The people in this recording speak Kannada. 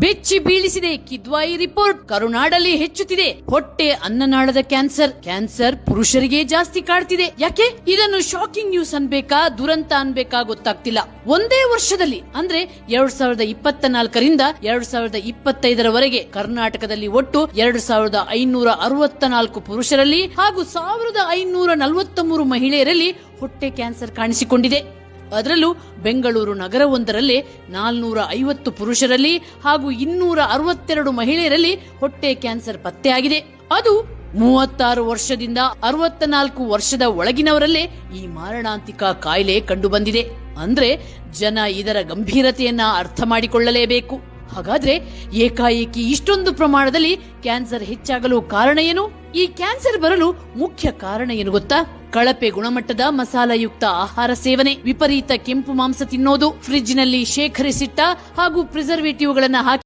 ಬೆಚ್ಚಿ ಬೀಳಿಸಿದೆ. ಕಿದ್ವಾಯಿ ರಿಪೋರ್ಟ್ ಕರುನಾಡಲ್ಲಿ ಹೆಚ್ಚುತ್ತಿದೆ. ಹೊಟ್ಟೆ ಅನ್ನನಾಳದ ಕ್ಯಾನ್ಸರ್. ಕ್ಯಾನ್ಸರ್ ಪುರುಷರಿಗೆ ಜಾಸ್ತಿ ಕಾಡ್ತಿದೆ. ಯಾಕೆ? ಇದನ್ನು ಶಾಕಿಂಗ್ ನ್ಯೂಸ್ ಅನ್ಬೇಕಾ, ದುರಂತ ಅನ್ಬೇಕಾ ಗೊತ್ತಾಗ್ತಿಲ್ಲ. ಒಂದೇ ವರ್ಷದಲ್ಲಿ, ಅಂದ್ರೆ ಎರಡ್ ಸಾವಿರದ ಇಪ್ಪತ್ತ ನಾಲ್ಕರಿಂದ ಎರಡ್ ಸಾವಿರದ ಇಪ್ಪತ್ತೈದರವರೆಗೆ ಕರ್ನಾಟಕದಲ್ಲಿ ಒಟ್ಟು ಎರಡ್ ಸಾವಿರದ ಐನೂರ ಅರವತ್ತ ನಾಲ್ಕು ಪುರುಷರಲ್ಲಿ ಹಾಗೂ ಸಾವಿರದ ಐನೂರ ನಲವತ್ತ ಮೂರು ಮಹಿಳೆಯರಲ್ಲಿ ಹೊಟ್ಟೆ ಕ್ಯಾನ್ಸರ್ ಕಾಣಿಸಿಕೊಂಡಿದೆ. ಅದರಲ್ಲೂ ಬೆಂಗಳೂರು ನಗರವೊಂದರಲ್ಲೇ ನಾಲ್ನೂರ ಐವತ್ತು ಪುರುಷರಲ್ಲಿ ಹಾಗೂ ಇನ್ನೂರ ಅರವತ್ತೆರಡು ಮಹಿಳೆಯರಲ್ಲಿ ಹೊಟ್ಟೆ ಕ್ಯಾನ್ಸರ್ ಪತ್ತೆಯಾಗಿದೆ. ಅದು ಮೂವತ್ತಾರು ವರ್ಷದಿಂದ ಅರವತ್ತ ನಾಲ್ಕು ವರ್ಷದ ಒಳಗಿನವರಲ್ಲೇ ಈ ಮಾರಣಾಂತಿಕ ಕಾಯಿಲೆ ಕಂಡುಬಂದಿದೆ. ಅಂದ್ರೆ ಜನ ಇದರ ಗಂಭೀರತೆಯನ್ನ ಅರ್ಥ ಮಾಡಿಕೊಳ್ಳಲೇಬೇಕು. ಹಾಗಾದ್ರೆ ಏಕಾಏಕಿ ಇಷ್ಟೊಂದು ಪ್ರಮಾಣದಲ್ಲಿ ಕ್ಯಾನ್ಸರ್ ಹೆಚ್ಚಾಗಲು ಕಾರಣ ಏನು? ಈ ಕ್ಯಾನ್ಸರ್ ಬರಲು ಮುಖ್ಯ ಕಾರಣ ಏನು ಗೊತ್ತಾ? ಕಳಪೆ ಗುಣಮಟ್ಟದ ಮಸಾಲಯುಕ್ತ ಆಹಾರ ಸೇವನೆ ವಿಪರೀತ ಕೆಂಪು ಮಾಂಸ ತಿನ್ನೋದು ಫ್ರಿಡ್ಜ್ನಲ್ಲಿ ಶೇಖರಿಸಿಟ್ಟ ಹಾಗೂ ಪ್ರಿಸರ್ವೇಟಿವ್ಗಳನ್ನು ಹಾಕಿ